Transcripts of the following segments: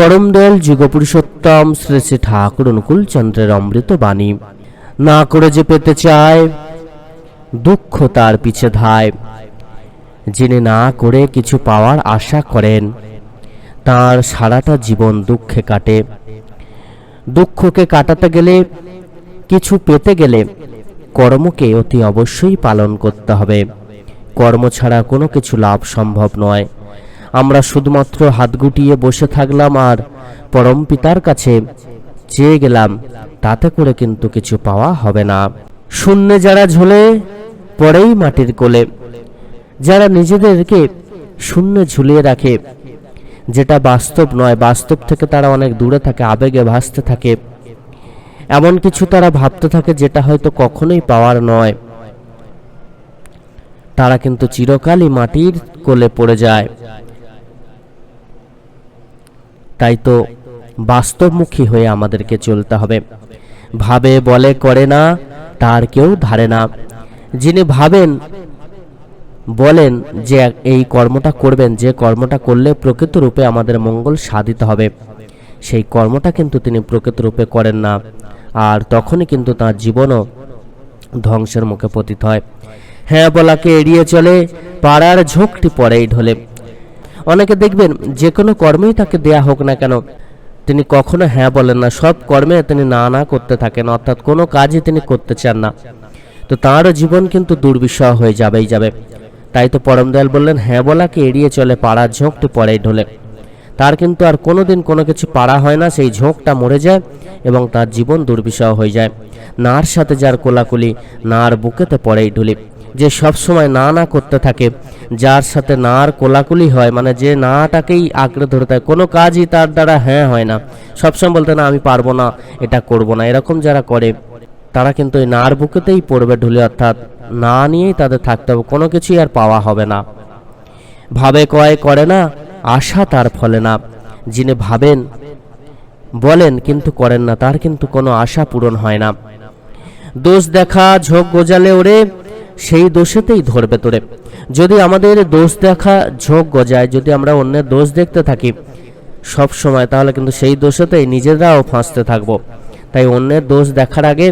পরম দয়াল যুগপুরুষোত্তম শ্রী শ্রী ঠাকুর অনুকূল চন্দ্রের অমৃত বাণী। না করে যে পেতে চায়, দুঃখ তার পিছে ধায়। যিনি না করে কিছু পাওয়ার আশা করেন, তার সারাটা জীবন দুঃখে কাটে। দুঃখকে কাটাতে গেলে, কিছু পেতে গেলে কর্মকে অতি অবশ্যই পালন করতে হবে। কর্ম ছাড়া কোনো কিছু লাভ সম্ভব নয়। আমরা শুধুমাত্র হাত গুটিয়ে বসে থাকলাম আর পরম পিতার কাছে চেয়ে গেলাম, তাতে করে কিন্তু কিছু পাওয়া হবে না। শূন্যে যারা ঝোলে, পরেই মাটির কোলে। যারা নিজেদেরকে শূন্য ঝুলিয়ে রাখে, যেটা বাস্তব নয়, বাস্তব থেকে তারা অনেক দূরে থাকে, আবেগে ভাসতে থাকে। এমন কিছু তারা ভাবতে থাকে যেটা হয়তো কখনোই পাওয়ার নয়। তারা কিন্তু চিরকালই মাটির কোলে পড়ে যায়। তাই তো বাস্তবমুখী হয়ে আমাদেরকে চলতে হবে। ভাবে বলে করে না, তার কেউ ধারে না। যিনি ভাবেন, বলেন যে এই কর্মটা করবেন, যে কর্মটা করলে প্রকৃত রূপে আমাদের মঙ্গল সাধিত হবে। সেই কর্মটা কিন্তু তিনি প্রকৃত রূপে করেন না, আর তখনই কিন্তু তার জীবনও ধ্বংসের মুখে পতিত হয়। হ্যাঁ বলাকে এড়িয়ে চলে, পাড়ার ঝোঁকটি পরেই ঢলে। অনেকে দেখবেন যে কোনো কর্মেই তাকে দেয়া হোক না কেন। তিনি কখনো হ্যাঁ বলেন না, সব কর্মে তিনি না না করতে থাকেন, অর্থাৎ কোনো কাজই তিনি করতে চান না। তো তাঁরও জীবন কিন্তু দুর্বিষহ হয়ে যাবেই যাবে। তাই তো পরম দয়াল বললেন হ্যাঁ বলাকে এড়িয়ে চলে, পাড়ার ঝোঁকটি পরেই ঢোলে। তার কিন্তু আর কোনো দিন কোনো কিছু পাড়া হয় না, সেই ঝোঁকটা মরে যায় এবং তার জীবন দুর্বিষহ হয়ে যায়। নার সাথে যার কোলাকুলি, নার বুকেতে পরেই ঢুলি। যে সব সময় না না করতে থাকে, যার সাথে নার কোলাকুলি হয় মানে যে নাটাকেই আঁকড়ে ধরে থাকে, কোনো কাজই তার দ্বারা হ্যাঁ হয় না। সবসময় বলতে না, আমি পারব না, এটা করব না, এরকম যারা করে, তারা কিন্তু ওই নার বুকেতেই পড়বে ঢুলে, অর্থাৎ না নিয়েই তাদের থাকতে হবে, কোনো কিছুই আর পাওয়া হবে না। ভাবে কয় করে না, আশা তার ফলে না। যিনি ভাবেন, বলেন, কিন্তু করেন না, তার কিন্তু কোনো আশা পূরণ হয় না। দোষ দেখা, ঝোঁক গজালে ওরে সেই দোষেতেই ধরবে তোরে। যদি আমাদের দোষ দেখা ঝোঁক গজায়, যদি আমরা অন্যের দোষ দেখতে থাকি, সব সময় তাহলে কিন্তু সেই দোষেতেই নিজেরাও ফাঁসতে থাকব। তাই অন্যের দোষ দেখার আগে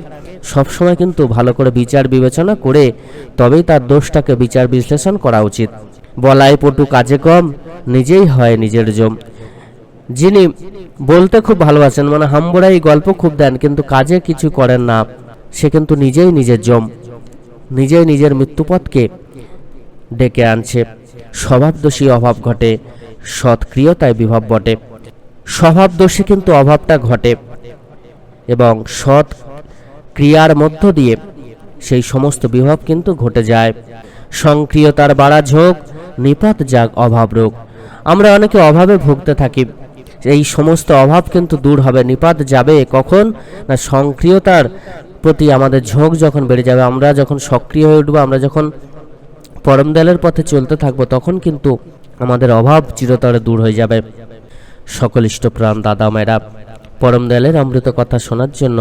সবসময় কিন্তু ভালো করে বিচার বিবেচনা করে তবেই তার দোষটাকে বিচার বিশ্লেষণ করা উচিত। বলাই পটু কাজে কম, নিজেই হয় নিজের জম। যিনি বলতে খুব ভালোবাসেন মানে হাম্বড়াই গল্প খুব দেন, কিন্তু কাজে কিছু করেন না, সে কিন্তু নিজেই নিজের জম। নিজেই নিজের মৃত্যুপথকে ডেকে আনছে। স্বভাব দোষী অভাব ঘটে, সৎক্রিয়তায় বিভাব বটে। স্বভাব দোষে কিন্তু অভাবটা ঘটে এবং সৎ ক্রিয়ার মধ্য দিয়ে সেই সমস্ত বিভব কিন্তু ঘটে যায়। সংক্রিয়তার বাড়া ঝোঁক নিপাত যাক অভাব রোগ। আমরা অনেকে অভাবে ভুগতে থাকি। এই সমস্ত অভাব কিন্তু দূর হবে। নিপাত যাবে কখন? না সংক্রিয়তার প্রতি আমাদের ঝোঁক যখন বেড়ে যাবে, আমরা যখন সক্রিয় হয়ে উঠবো, আমরা যখন পরম দয়ালের পথে চলতে থাকব, তখন কিন্তু আমাদের অভাব চিরতরে দূর হয়ে যাবে। সকল ইষ্টপ্রাণ দাদা মায়েরা, পরম দয়ালের অমৃত কথা শোনার জন্য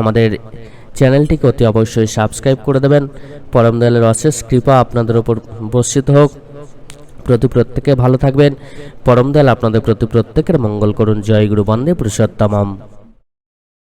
আমাদের চ্যানেলটিকে অতি অবশ্যই সাবস্ক্রাইব করে দেবেন। পরম দয়ালের অশেষ কৃপা আপনাদের ওপর বর্ষিত হোক। প্রতি প্রত্যেকে ভালো থাকবেন। পরম দয়াল আপনাদের প্রতি প্রত্যেকের মঙ্গল করুন। জয় গুরু বন্দে পুরুষোত্তমম।